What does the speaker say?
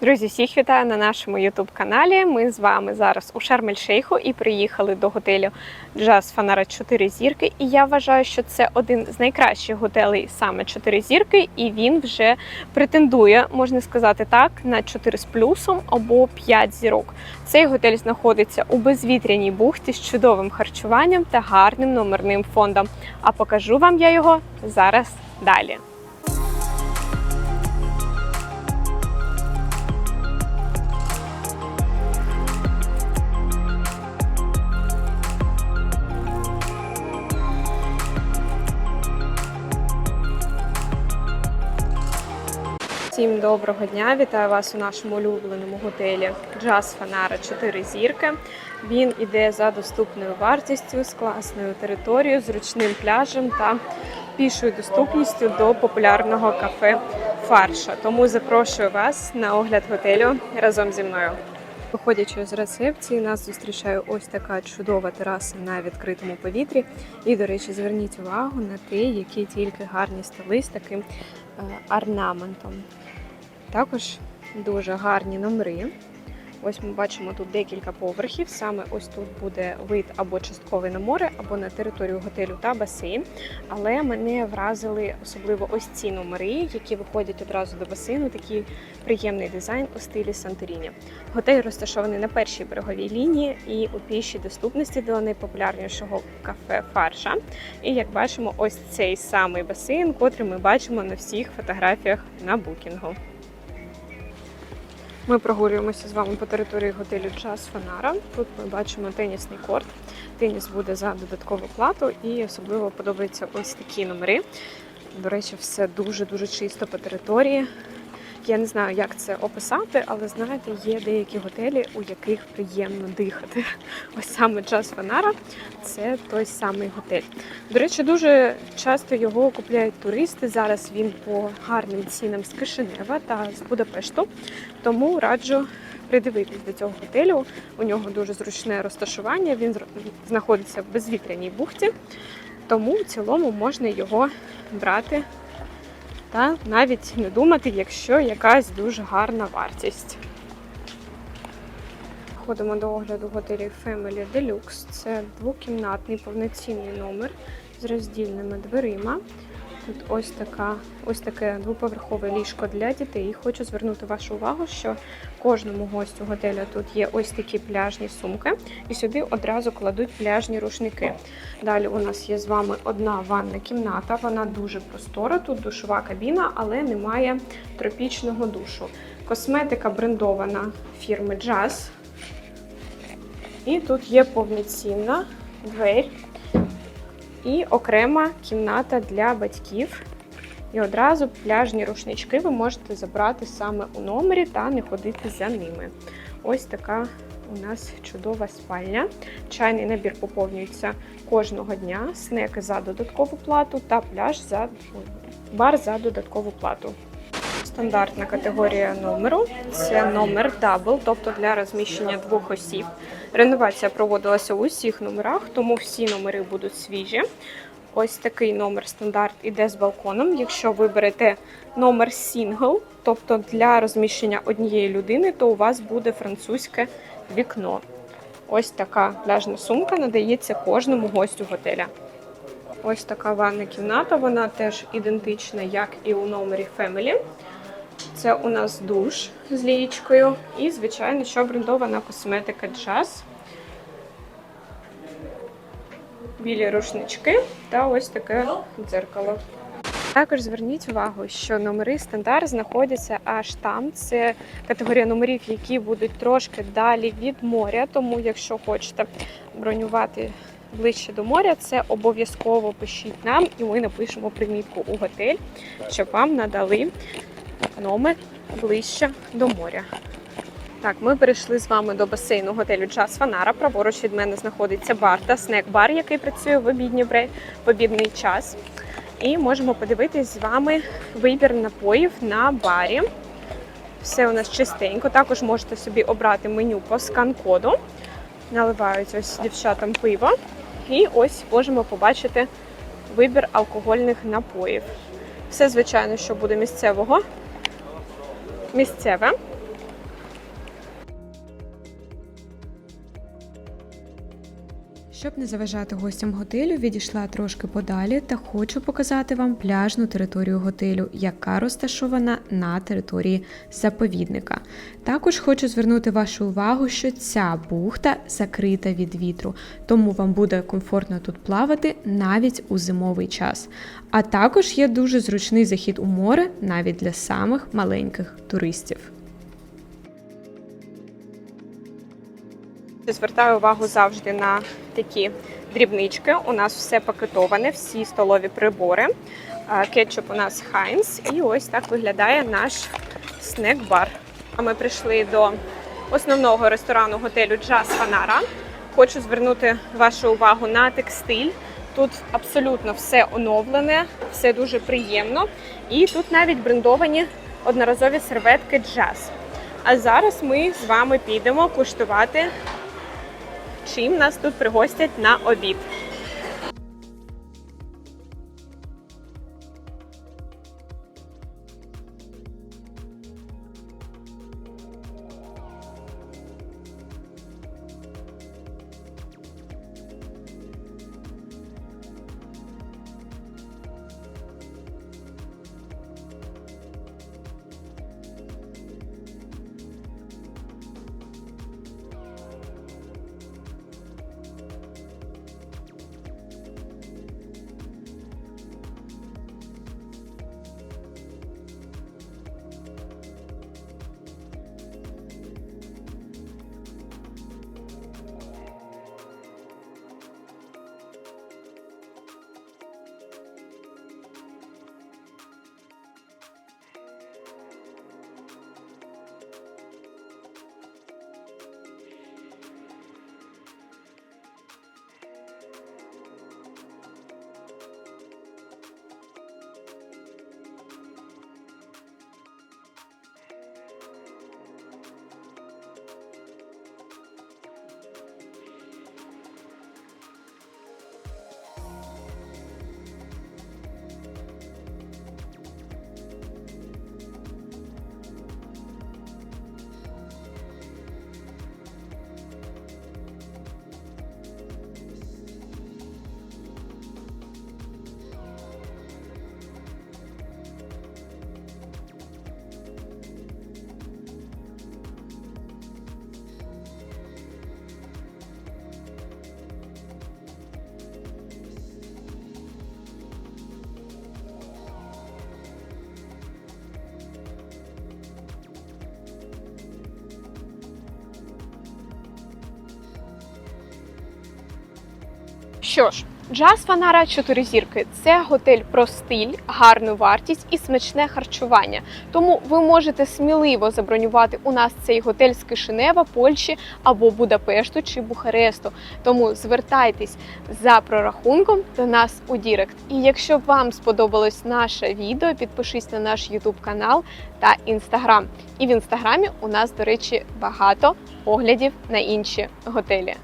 Друзі, всіх вітаю на нашому youtube каналі. Ми з вами зараз у Шарм-ель-Шейху і приїхали до готелю Джаз Фанара 4 зірки. І я вважаю, що це один з найкращих готелей саме 4 зірки, і він вже претендує, можна сказати так, на 4 з плюсом або 5 зірок. Цей готель знаходиться у безвітряній бухті з чудовим харчуванням та гарним номерним фондом. А покажу вам я його зараз далі. Всім доброго дня! Вітаю вас у нашому улюбленому готелі Джаз Фанара 4 зірки. Він іде за доступною вартістю, з класною територією, зручним пляжем та пішою доступністю до популярного кафе Фарша. Тому запрошую вас на огляд готелю разом зі мною. Виходячи з рецепції, нас зустрічає ось така чудова тераса на відкритому повітрі. І, до речі, зверніть увагу на те, які тільки гарні столи з таким е, орнаментом. Також дуже гарні номери. Ось ми бачимо тут декілька поверхів. Саме ось тут буде вид або частковий на море, або на територію готелю та басейн. Але мене вразили особливо ось ці номери, які виходять одразу до басейну. Такий приємний дизайн у стилі Санторіні. Готель розташований на першій береговій лінії і у пішій доступності до найпопулярнішого кафе Фарша. І як бачимо, ось цей самий басейн, котрий ми бачимо на всіх фотографіях на букінгу. Ми прогулюємося з вами по території готелю Час Фонара. Тут ми бачимо тенісний корт. Теніс буде за додаткову плату, і особливо подобаються ось такі номери. До речі, все дуже-дуже чисто по території. Я не знаю, як це описати, але знаєте, є деякі готелі, у яких приємно дихати. Ось саме Час Фанара це той самий готель. До речі, дуже часто його купляють туристи. Зараз він по гарним цінам з Кишинева та з Будапешту. Тому раджу придивитись до цього готелю. У нього дуже зручне розташування. Він знаходиться в безвітряній бухті, тому в цілому можна його брати та навіть не думати, якщо якась дуже гарна вартість. Ходимо до огляду готелі Family Deluxe. Це двокімнатний повноцінний номер з роздільними дверима. Тут ось така, ось таке двоповерхове ліжко для дітей. І Хочу звернути вашу увагу, що кожному гостю готелю тут є ось такі пляжні сумки, і сюди одразу кладуть пляжні рушники. Далі у нас є з вами одна ванна кімната. Вона дуже простора. Тут душова кабіна, але немає тропічного душу. Косметика брендована фірми Jazz. І тут є повноцінна двері і окрема кімната для батьків. І одразу пляжні рушнички ви можете забрати саме у номері та не ходити за ними. Ось така у нас чудова спальня. Чайний набір поповнюється кожного дня, снеки за додаткову плату та пляж за бар за додаткову плату. Стандартна категорія номеру це номер дабл, тобто для розміщення двох осіб. Реновація проводилася у усіх номерах, тому всі номери будуть свіжі. Ось такий номер стандарт іде з балконом. Якщо ви берете номер сінгл, тобто для розміщення однієї людини, то у вас буде французьке вікно. Ось така пляжна сумка надається кожному гостю готеля. Ось така ванна кімната, вона теж ідентична, як і у номері Family. Це у нас душ з лієчкою і, звичайно, що брендована косметика Jazz. Білі рушнички та ось таке дзеркало. Також зверніть увагу, що номери стандарт знаходяться аж там. Це категорія номерів, які будуть трошки далі від моря. Тому, якщо хочете бронювати ближче до моря, це обов'язково пишіть нам, і ми напишемо примітку у готель, щоб вам надали номер ближче до моря. Так, ми перейшли з вами до басейну готелю Час Фанара. Праворуч від мене знаходиться бар та снек-бар, який працює в обідній в обідний час. І можемо подивитись з вами вибір напоїв на барі. Все у нас чистенько. Також можете собі обрати меню по скан-коду. Наливають ось дівчатам пиво. І ось можемо побачити вибір алкогольних напоїв. Все, звичайно, що буде місцевого. Місцеве. Щоб не заважати гостям готелю, відійшла трошки подалі та хочу показати вам пляжну територію готелю, яка розташована на території заповідника. Також хочу звернути вашу увагу, що ця бухта закрита від вітру, тому вам буде комфортно тут плавати навіть у зимовий час. А також є дуже зручний захід у море навіть для самих маленьких туристів. Звертаю увагу завжди на такі дрібнички. У нас все пакетоване, всі столові прибори. Кетчуп у нас Хайнс. І ось так виглядає наш снек-бар. Ми прийшли до основного ресторану готелю Джаз Фанара. Хочу звернути вашу увагу на текстиль. Тут абсолютно все оновлене, все дуже приємно. І тут навіть брендовані одноразові серветки джаз. А зараз ми з вами підемо куштувати чим нас тут пригостять на обід. Що ж, Джаз Фанара 4 зірки це готель про стиль, гарну вартість і смачне харчування. Тому ви можете сміливо забронювати у нас цей готель з Кишинева, Польщі або Будапешту чи Бухаресту. Тому звертайтесь за прорахунком до нас у Дірект. І якщо вам сподобалось наше відео, підпишись на наш YouTube канал та Інстаграм. І в інстаграмі у нас, до речі, багато оглядів на інші готелі.